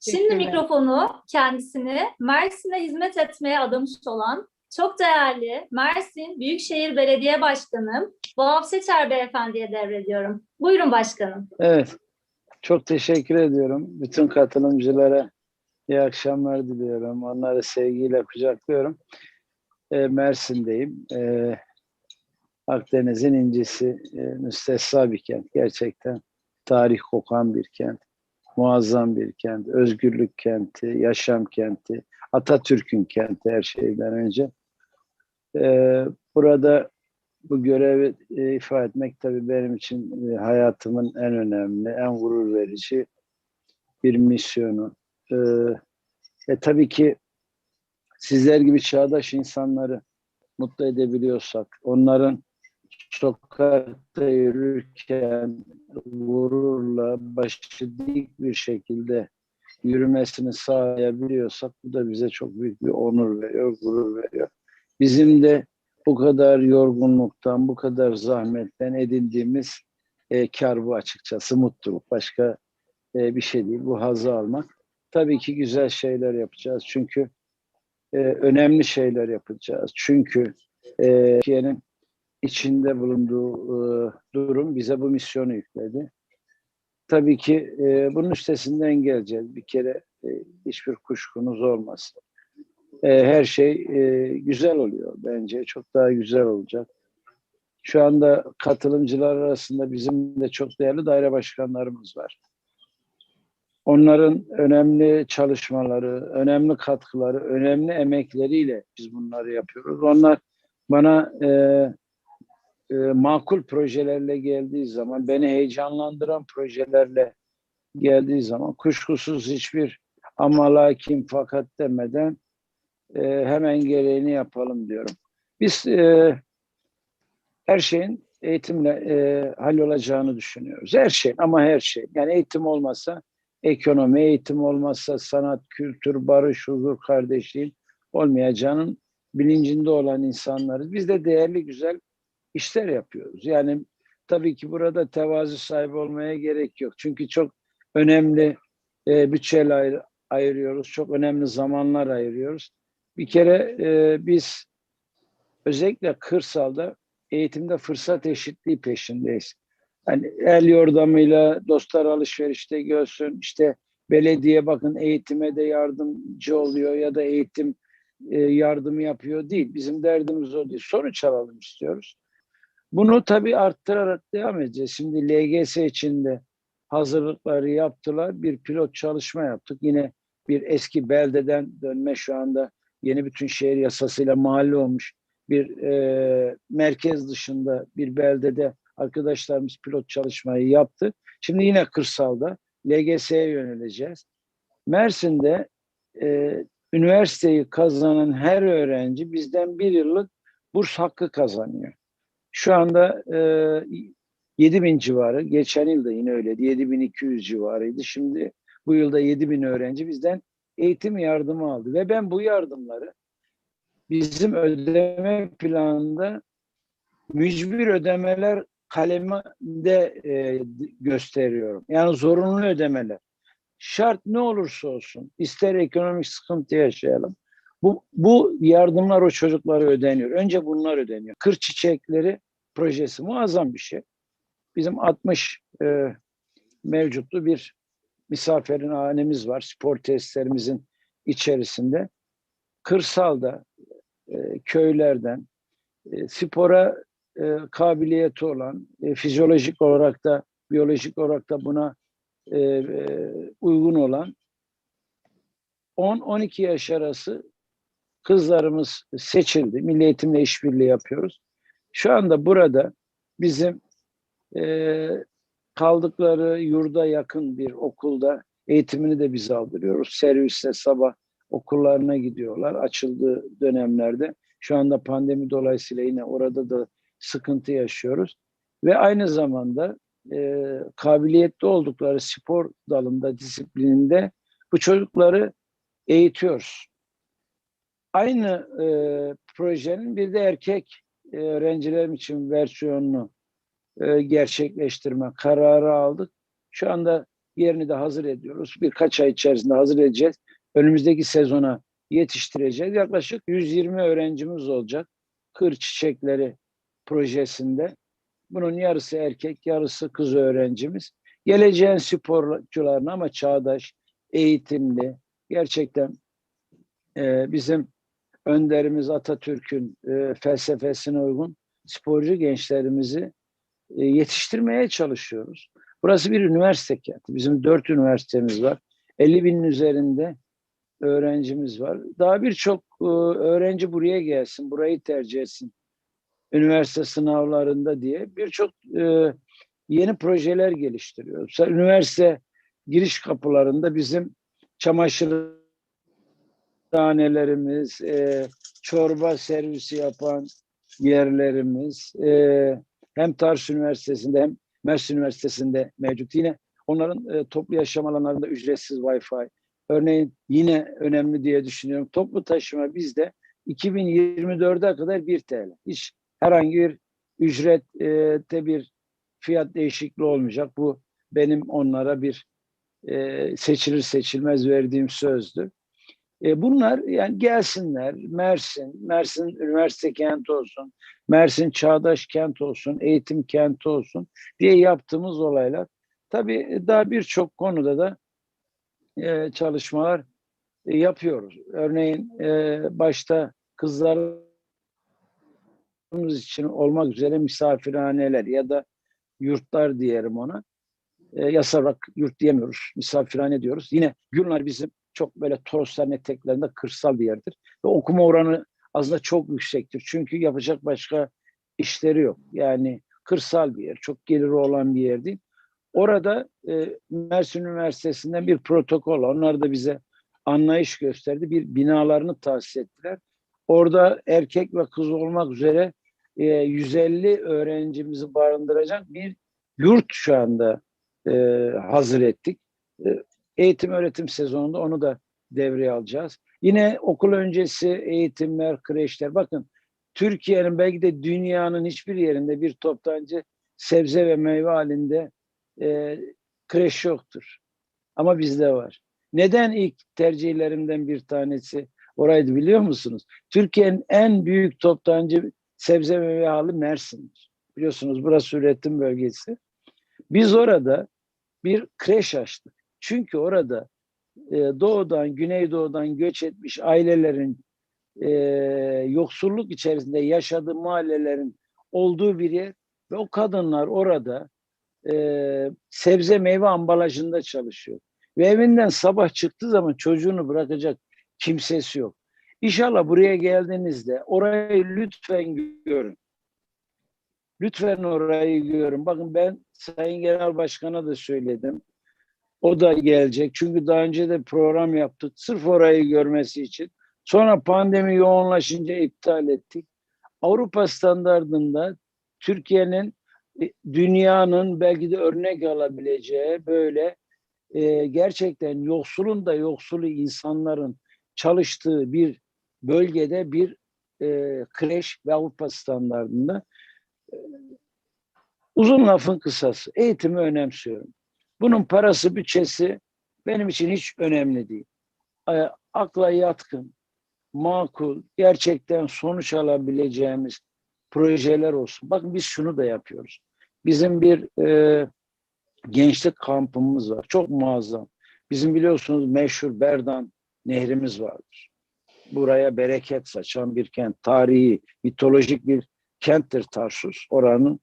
Şimdi mikrofonu kendisini Mersin'e hizmet etmeye adamış olan çok değerli Mersin Büyükşehir Belediye Başkanı Vahap Seçer Beyefendi'ye devrediyorum. Buyurun başkanım. Evet. Çok teşekkür ediyorum. Bütün katılımcılara iyi akşamlar diliyorum. Onları sevgiyle kucaklıyorum. Ee, Mersin'deyim. Ee, Akdeniz'in incisi, e, müstesna bir kent. Gerçekten tarih kokan bir kent. Muazzam bir kent. Özgürlük kenti, yaşam kenti. Atatürk'ün kenti her şeyden önce. Ee, burada bu görevi e, ifa etmek tabii benim için e, hayatımın en önemli, en gurur verici bir misyonu. Ee, e, tabii ki sizler gibi çağdaş insanları mutlu edebiliyorsak, onların sokakta yürürken gururla, başı dik bir şekilde yürümesini sağlayabiliyorsak bu da bize çok büyük bir onur veriyor, gurur veriyor. Bizim de bu kadar yorgunluktan, bu kadar zahmetten edindiğimiz e, kar bu açıkçası, mutluluk. Başka e, bir şey değil, bu hazı almak. Tabii ki güzel şeyler yapacağız çünkü e, önemli şeyler yapacağız. Çünkü e, Türkiye'nin içinde bulunduğu e, durum bize bu misyonu yükledi. Tabii ki e, bunun üstesinden geleceğiz. Bir kere e, hiçbir kuşkunuz olmasın e, her şey e, güzel oluyor bence. Çok daha güzel olacak. Şu anda katılımcılar arasında bizim de çok değerli daire başkanlarımız var. Onların önemli çalışmaları, önemli katkıları, önemli emekleriyle biz bunları yapıyoruz. Onlar bana e, e, makul projelerle geldiği zaman, beni heyecanlandıran projelerle geldiği zaman kuşkusuz hiçbir ama lakin fakat demeden e, hemen gereğini yapalım diyorum. Biz e, her şeyin eğitimle e, hallolacağını düşünüyoruz. Her şey ama her şey. Yani eğitim olmazsa ekonomi, eğitim olmazsa sanat, kültür, barış, huzur, kardeşliğin olmayacağının bilincinde olan insanlarız. Biz de değerli, güzel işler yapıyoruz. Yani tabii ki burada tevazu sahibi olmaya gerek yok. Çünkü çok önemli e, bütçeler ayır, ayırıyoruz. Çok önemli zamanlar ayırıyoruz. Bir kere e, biz özellikle kırsalda eğitimde fırsat eşitliği peşindeyiz. Yani el yordamıyla dostlar alışverişte görsün, işte belediye bakın eğitime de yardımcı oluyor ya da eğitim e, yardımı yapıyor değil. Bizim derdimiz o değil. Sonuç alalım istiyoruz. Bunu tabii arttırarak devam edeceğiz. Şimdi LGS içinde hazırlıkları yaptılar. Bir pilot çalışma yaptık. Yine bir eski beldeden dönme şu anda yeni bütün şehir yasasıyla mahalle olmuş bir e, merkez dışında bir beldede arkadaşlarımız pilot çalışmayı yaptı. Şimdi yine kırsalda LGS'ye yöneleceğiz. Mersin'de e, üniversiteyi kazanan her öğrenci bizden bir yıllık burs hakkı kazanıyor. Şu anda e, 7 bin civarı, geçen yıl da yine öyleydi, 7200 civarıydı. Şimdi bu yılda 7 bin öğrenci bizden eğitim yardımı aldı. Ve ben bu yardımları bizim ödeme planında mücbir ödemeler kaleminde e, gösteriyorum. Yani zorunlu ödemeler. Şart ne olursa olsun, ister ekonomik sıkıntı yaşayalım. Bu, bu yardımlar o çocuklara ödeniyor. Önce bunlar ödeniyor. Kır çiçekleri projesi muazzam bir şey. Bizim 60 e, mevcutlu bir misafirin hanemiz var. Spor tesislerimizin içerisinde. Kırsalda, e, köylerden e, spora e, kabiliyeti olan, e, fizyolojik olarak da, biyolojik olarak da buna e, e, uygun olan 10-12 yaş arası kızlarımız seçildi. Milli Eğitimle işbirliği yapıyoruz. Şu anda burada bizim e, kaldıkları yurda yakın bir okulda eğitimini de biz aldırıyoruz. Servisle sabah okullarına gidiyorlar açıldığı dönemlerde. Şu anda pandemi dolayısıyla yine orada da sıkıntı yaşıyoruz. Ve aynı zamanda e, kabiliyetli oldukları spor dalında, disiplininde bu çocukları eğitiyoruz. Aynı e, projenin bir de erkek e, öğrencilerim için versiyonunu e, gerçekleştirme kararı aldık. Şu anda yerini de hazır ediyoruz. Birkaç ay içerisinde hazır edeceğiz. Önümüzdeki sezona yetiştireceğiz. Yaklaşık 120 öğrencimiz olacak. Kır Çiçekleri projesinde. Bunun yarısı erkek, yarısı kız öğrencimiz. Geleceğin sporcularına ama çağdaş, eğitimli, gerçekten e, bizim önderimiz Atatürk'ün e, felsefesine uygun sporcu gençlerimizi e, yetiştirmeye çalışıyoruz. Burası bir üniversite kenti. Bizim dört üniversitemiz var. 50 binin üzerinde öğrencimiz var. Daha birçok e, öğrenci buraya gelsin, burayı tercih etsin. Üniversite sınavlarında diye birçok e, yeni projeler geliştiriyoruz. Üniversite giriş kapılarında bizim çamaşır hanelerimiz, e, çorba servisi yapan yerlerimiz e, hem Tarsus Üniversitesi'nde hem Mersin Üniversitesi'nde mevcut. Yine onların e, toplu yaşam alanlarında ücretsiz Wi-Fi. Örneğin yine önemli diye düşünüyorum. Toplu taşıma bizde 2024'e kadar 1 TL. Hiç herhangi bir ücrette bir fiyat değişikliği olmayacak. Bu benim onlara bir e, seçilir seçilmez verdiğim sözdü. E, bunlar yani gelsinler Mersin, Mersin üniversite kenti olsun, Mersin çağdaş kent olsun, eğitim kenti olsun diye yaptığımız olaylar. Tabii daha birçok konuda da e, çalışmalar e, yapıyoruz. Örneğin e, başta kızlarımız için olmak üzere misafirhaneler ya da yurtlar diyelim ona. E, yasal olarak yurt diyemiyoruz, misafirhane diyoruz. Yine Gülnar bizim çok böyle Torosların eteklerinde kırsal bir yerdir. Ve okuma oranı aslında çok yüksektir. Çünkü yapacak başka işleri yok. Yani kırsal bir yer, çok geliri olan bir yer değil. Orada e, Mersin Üniversitesi'nden bir protokol, onlar da bize anlayış gösterdi. Bir binalarını tahsis ettiler. Orada erkek ve kız olmak üzere e, 150 öğrencimizi barındıracak bir yurt şu anda e, hazır ettik. E, eğitim öğretim sezonunda onu da devreye alacağız. Yine okul öncesi eğitimler, kreşler. Bakın Türkiye'nin belki de dünyanın hiçbir yerinde bir toptancı sebze ve meyve halinde e, kreş yoktur. Ama bizde var. Neden ilk tercihlerimden bir tanesi oraydı biliyor musunuz? Türkiye'nin en büyük toptancı sebze ve meyve halı Mersin'dir. Biliyorsunuz burası üretim bölgesi. Biz orada bir kreş açtık. Çünkü orada e, doğudan, güneydoğudan göç etmiş ailelerin e, yoksulluk içerisinde yaşadığı mahallelerin olduğu bir yer ve o kadınlar orada e, sebze meyve ambalajında çalışıyor. Ve evinden sabah çıktığı zaman çocuğunu bırakacak kimsesi yok. İnşallah buraya geldiğinizde orayı lütfen görün. Lütfen orayı görün. Bakın ben Sayın Genel Başkan'a da söyledim. O da gelecek. Çünkü daha önce de program yaptık. Sırf orayı görmesi için. Sonra pandemi yoğunlaşınca iptal ettik. Avrupa standartında Türkiye'nin e, dünyanın belki de örnek alabileceği böyle e, gerçekten yoksulun da yoksulu insanların çalıştığı bir bölgede bir e, kreş ve Avrupa standartında e, uzun lafın kısası eğitimi önemsiyorum. Bunun parası, bütçesi benim için hiç önemli değil. E, akla yatkın, makul, gerçekten sonuç alabileceğimiz projeler olsun. Bakın biz şunu da yapıyoruz. Bizim bir e, gençlik kampımız var. Çok muazzam. Bizim biliyorsunuz meşhur Berdan nehrimiz vardır. Buraya bereket saçan bir kent. Tarihi, mitolojik bir kenttir Tarsus. Oranın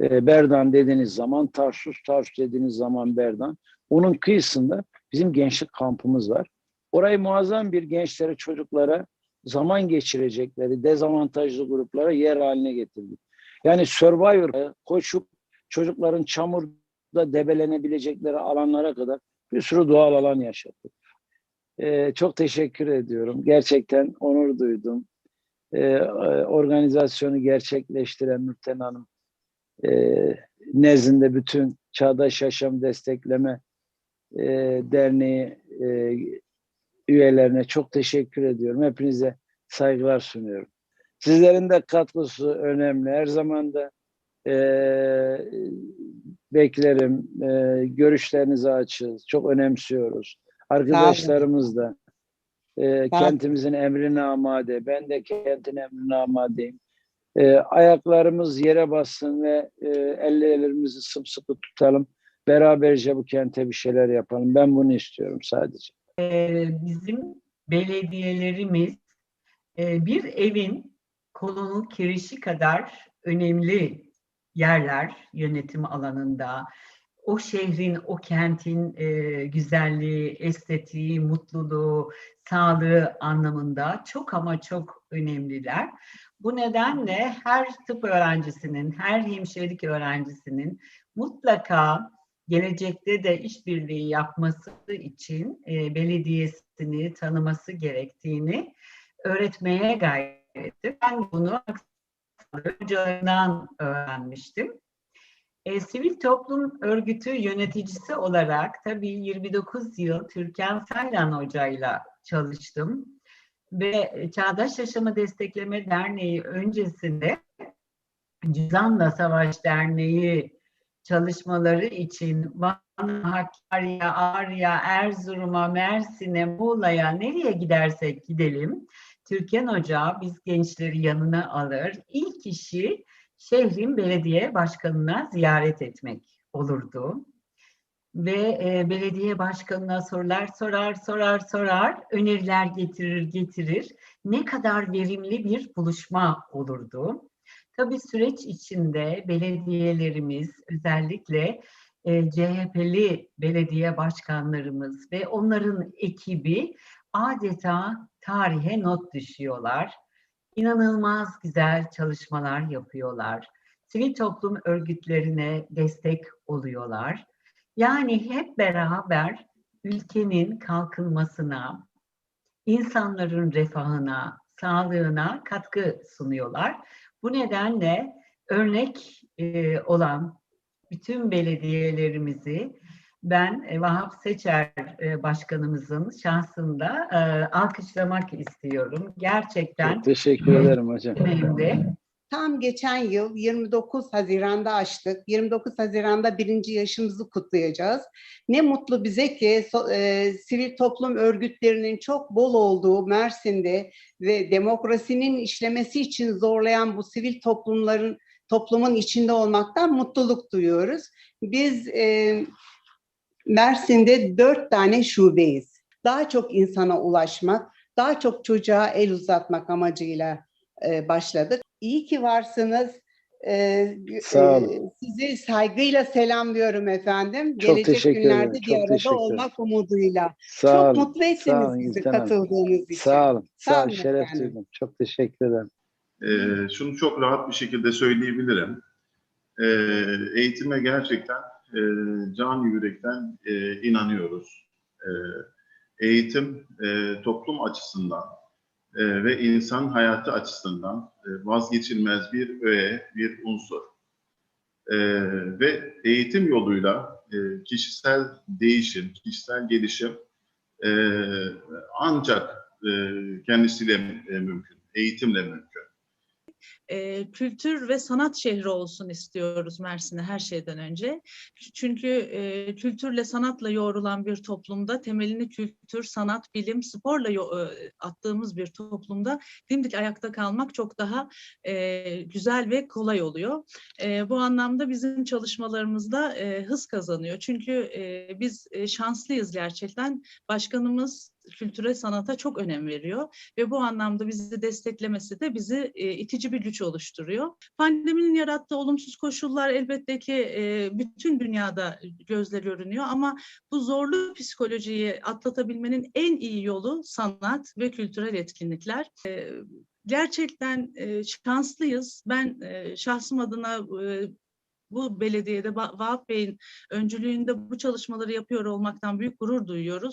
e, Berdan dediğiniz zaman Tarsus, Tarsus dediğiniz zaman Berdan. Onun kıyısında bizim gençlik kampımız var. Orayı muazzam bir gençlere, çocuklara zaman geçirecekleri dezavantajlı gruplara yer haline getirdik. Yani Survivor koşup çocukların çamurda debelenebilecekleri alanlara kadar bir sürü doğal alan yaşattık. Ee, çok teşekkür ediyorum. Gerçekten onur duydum. Ee, organizasyonu gerçekleştiren Nurten Hanım e, nezdinde bütün Çağdaş Yaşam Destekleme e, Derneği e, üyelerine çok teşekkür ediyorum. Hepinize saygılar sunuyorum. Sizlerin de katkısı önemli. Her zaman da e, beklerim. E, görüşlerinizi açığız. Çok önemsiyoruz. Arkadaşlarımız da e, kentimizin emrine amade. Ben de kentin emrine amadeyim. E, ayaklarımız yere bassın ve e, ellerimizi sımsıkı tutalım. Beraberce bu kente bir şeyler yapalım. Ben bunu istiyorum sadece. Ee, bizim belediyelerimiz e, bir evin kolunu kirişi kadar önemli yerler yönetim alanında. O şehrin, o kentin e, güzelliği, estetiği, mutluluğu, sağlığı anlamında çok ama çok önemliler. Bu nedenle her tıp öğrencisinin, her hemşirelik öğrencisinin mutlaka gelecekte de işbirliği yapması için e, belediyesini tanıması gerektiğini öğretmeye gayret ettim. Ben bunu hocalarından öğrenmiştim. E, sivil toplum örgütü yöneticisi olarak tabii 29 yıl Türkan Saylan hocayla çalıştım. Ve Çağdaş Yaşamı Destekleme Derneği öncesinde Cüzdanla Savaş Derneği çalışmaları için Van'a, Hakkari'ye, Ağrı'ya, Erzurum'a, Mersin'e, Muğla'ya nereye gidersek gidelim Türkan Hoca biz gençleri yanına alır. İlk işi şehrin belediye başkanına ziyaret etmek olurdu. Ve e, belediye başkanına sorular sorar, sorar, sorar, öneriler getirir, getirir. Ne kadar verimli bir buluşma olurdu. Tabii süreç içinde belediyelerimiz özellikle e, CHP'li belediye başkanlarımız ve onların ekibi adeta tarihe not düşüyorlar. İnanılmaz güzel çalışmalar yapıyorlar. Sivil toplum örgütlerine destek oluyorlar. Yani hep beraber ülkenin kalkınmasına, insanların refahına, sağlığına katkı sunuyorlar. Bu nedenle örnek e, olan bütün belediyelerimizi ben e, Vahap Seçer e, Başkanımızın şahsında e, alkışlamak istiyorum. Gerçekten Çok teşekkür ederim hocam. önemli. Tam geçen yıl 29 Haziran'da açtık. 29 Haziran'da birinci yaşımızı kutlayacağız. Ne mutlu bize ki so- e, sivil toplum örgütlerinin çok bol olduğu Mersin'de ve demokrasinin işlemesi için zorlayan bu sivil toplumların toplumun içinde olmaktan mutluluk duyuyoruz. Biz e, Mersin'de dört tane şubeyiz. Daha çok insana ulaşmak, daha çok çocuğa el uzatmak amacıyla e, başladık. İyi ki varsınız. Ee, Sağ e, olun. Sizi saygıyla selamlıyorum efendim. Çok Gelecek teşekkür ederim, günlerde bir çok arada teşekkür olmak umuduyla. Sağ Çok olun. mutlu Sağ ettiniz olun bizi Gülten Hanım. katıldığınız için. Sağ olun. Sağ olun. Şeref efendim. duydum. Çok teşekkür ederim. Ee, şunu çok rahat bir şekilde söyleyebilirim. Ee, eğitime gerçekten e, can yürekten e, inanıyoruz. Ee, eğitim e, toplum açısından e, ve insan hayatı açısından e, vazgeçilmez bir öğe, bir unsur. Ee, ve eğitim yoluyla e, kişisel değişim, kişisel gelişim e, ancak e, kendisiyle e, mümkün, eğitimle mümkün. E, kültür ve sanat şehri olsun istiyoruz Mersin'e her şeyden önce. Çünkü e, kültürle sanatla yoğrulan bir toplumda temelini kültür, sanat, bilim, sporla e, attığımız bir toplumda dimdik ayakta kalmak çok daha e, güzel ve kolay oluyor. E, bu anlamda bizim çalışmalarımızda e, hız kazanıyor. Çünkü e, biz e, şanslıyız gerçekten. Başkanımız kültüre, sanata çok önem veriyor ve bu anlamda bizi desteklemesi de bizi e, itici bir güç oluşturuyor. Pandeminin yarattığı olumsuz koşullar elbette ki e, bütün dünyada gözle görünüyor ama bu zorlu psikolojiyi atlatabilmenin en iyi yolu sanat ve kültürel etkinlikler. E, gerçekten şanslıyız. Ben şahsım adına bu belediyede Va- Vahap Bey'in öncülüğünde bu çalışmaları yapıyor olmaktan büyük gurur duyuyoruz.